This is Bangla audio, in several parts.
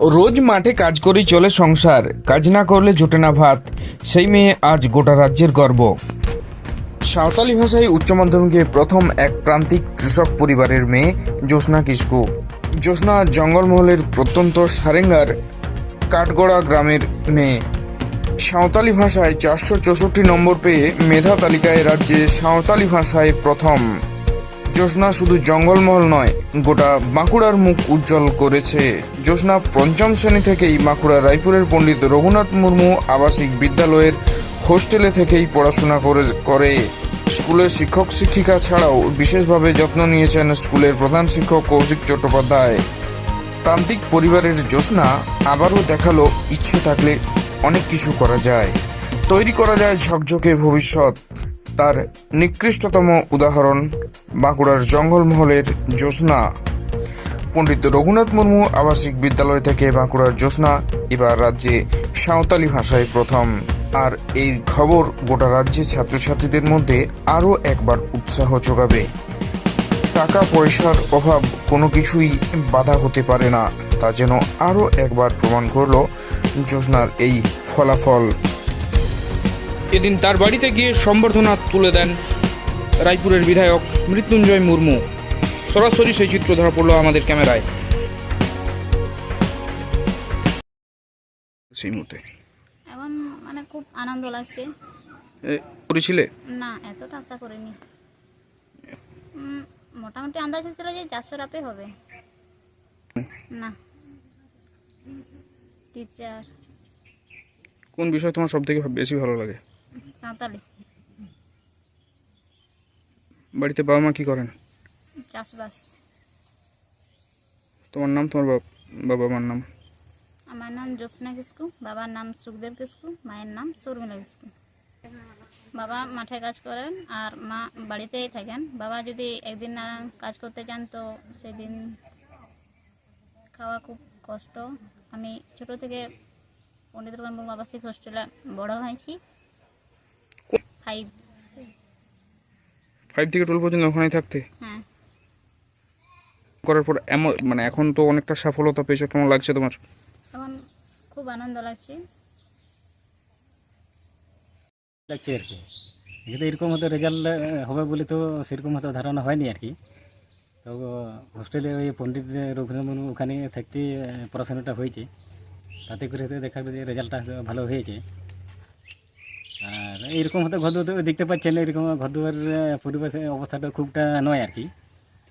রোজ মাঠে কাজ করেই চলে সংসার, কাজ না করলে জোটে না ভাত। সেই মেয়ে আজ গোটা রাজ্যের গর্ব। সাঁওতালি ভাষায় উচ্চ মাধ্যমিকে প্রথম এক প্রান্তিক কৃষক পরিবারের মেয়ে জ্যোৎস্না কিস্কু জ্যোৎস্না জঙ্গলমহলের প্রত্যন্ত সারেঙ্গার কাঠগড়া গ্রামের মেয়ে। সাঁওতালি ভাষায় চারশো চৌষট্টি নম্বর পেয়ে মেধা তালিকায় রাজ্যে সাঁওতালি ভাষায় প্রথম। জ্যোৎস্না শুধু জঙ্গলমহল নয়, গোটা বাঁকুড়ার মুখ উজ্জ্বল করেছে। জ্যোৎস্না পঞ্চম শ্রেণি থেকেই বাঁকুড়া রায়পুরের পণ্ডিত রঘুনাথ মুর্মু আবাসিক বিদ্যালয়ের হোস্টেলে থেকেই পড়াশোনা করে করে। স্কুলের শিক্ষক, শিক্ষিকা ছাড়াও বিশেষভাবে যত্ন নিয়েছেন স্কুলের প্রধান শিক্ষক কৌশিক চট্টোপাধ্যায়। প্রান্তিক পরিবারের জ্যোৎস্না আবারও দেখাল, ইচ্ছে থাকলে অনেক কিছু করা যায়। তৈরি করা যায় ঝকঝকে ভবিষ্যৎ। তার নিকৃষ্টতম উদাহরণ বাঁকুড়ার জঙ্গলমহলের জ্যোৎস্না। পণ্ডিত রঘুনাথ মুর্মু আবাসিক বিদ্যালয় থেকে বাঁকুড়ার জ্যোৎস্না, এবার রাজ্যে সাঁওতালি ভাষায় প্রথম। আর এই খবর গোটা রাজ্যের ছাত্রছাত্রীদের মধ্যে আরও একবার উৎসাহ যোগাবে। টাকা পয়সার অভাব কোনো কিছুই বাধা হতে পারে না, তা যেন আরও একবার প্রমাণ করল জ্যোৎস্নার এই ফলাফল। এদিন তার বাড়িতে গিয়ে সম্বর্ধনা তুলে দেন রায়পুরের বিধায়ক মৃত্যুঞ্জয় মুর্মু। সরাসরি সেই চিত্র ধরা পড়ল আমাদের ক্যামেরায়। সেই মুহূর্তে? এখন মানে খুব আনন্দ লাগছে। করেছিলে? না এতটা আশা করিনি। মোটামুটি আন্দাজ হচ্ছিল যে চারশো রাতে হবে। না। টিচার। কোন বিষয় তোমার সব থেকে বেশি ভালো লাগে? সাঁওতালি। বাড়িতে বাবা মা কি করেন? চাষবাস। তোমার নাম? তোমার বাবা বাবা মার নাম? আমার নাম জ্যোৎস্না কিস্কু বাবার নাম সুখদেব কিস্কু মায়ের নাম শর্মিলা কিস্কু বাবা মাঠে কাজ করেন আর মা বাড়িতেই থাকেন। বাবা যদি একদিন না কাজ করতে চান তো সেদিন খাওয়া খুব কষ্ট। আমি ছোট থেকে পণ্ডিত মুর্মু আবাসিক হোস্টেলে বড় হয়েছি। ফাইভ ফাইভ থেকে টুয়েলভ পর্যন্ত ওখানেই থাকতে? হ্যাঁ। করার পর এমন মানে এখন তো অনেকটা সফলতা পেয়েছ কেমন লাগছে তোমার? এখন খুব আনন্দ লাগছে। লাগছে আর কি। কিন্তু এরকম হয়তো রেজাল্ট হবে বলে তো সেরকম হয়তো ধারণা হয়নি আর কি। তো হোস্টেলে ওই পণ্ডিত রঘুনাথ মুর্মু ওখানে থাকতে পড়াশোনাটা হয়েছে। তাতে করে দেখা যাবে যে রেজাল্টটা ভালো হয়েছে। এরকম হয়তো ঘর দেখতে পাচ্ছেন এরকম ঘর দুয়ার আহ, পরিবেশের অবস্থাটা খুবটা নয় আর কি।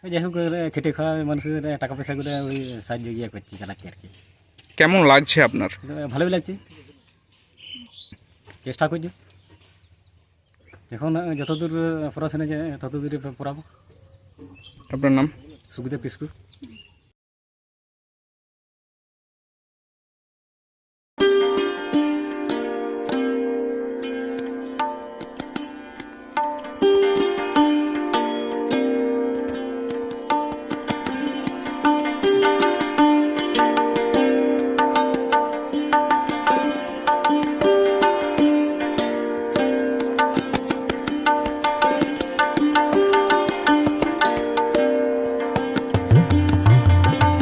যাই হোক খেটে খাওয়া মানুষের টাকা পয়সাগুলো ওই সাহায্য গিয়ে করছি চালাচ্ছি আর কি। কেমন লাগছে আপনার? ভালোই লাগছে। চেষ্টা করছি। এখন যতদূর পড়াশোনা যায় ততদূরে পড়াবো। আপনার নাম? সুবিধা পিসকু